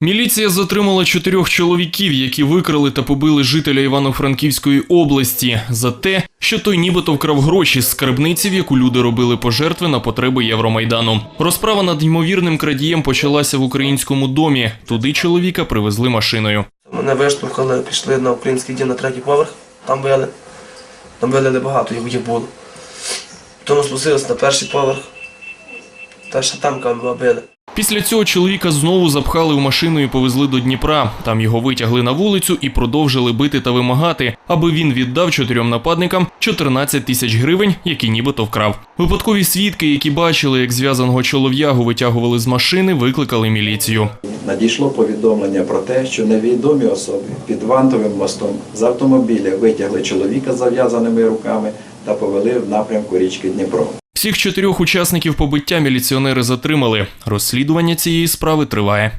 Міліція затримала чотирьох чоловіків, які викрали та побили жителя Івано-Франківської області за те, що той нібито вкрав гроші з скарбниці, в яку люди робили пожертви на потреби Євромайдану. Розправа над ймовірним крадієм почалася в українському домі. Туди чоловіка привезли машиною. Мене виштовхали, пішли на український дім на третій поверх, там били. Там били багато, їх було. Тому спустилися на перший поверх. Та ще там били. Після цього чоловіка знову запхали в машину і повезли до Дніпра. Там його витягли на вулицю і продовжили бити та вимагати, аби він віддав чотирьом нападникам 14 тисяч гривень, які нібито вкрав. Випадкові свідки, які бачили, як зв'язаного чолов'ягу витягували з машини, викликали міліцію. Надійшло повідомлення про те, що невідомі особи під вантовим мостом з автомобіля витягли чоловіка з зав'язаними руками та повели в напрямку річки Дніпро. Всіх чотирьох учасників побиття міліціонери затримали. Розслідування цієї справи триває.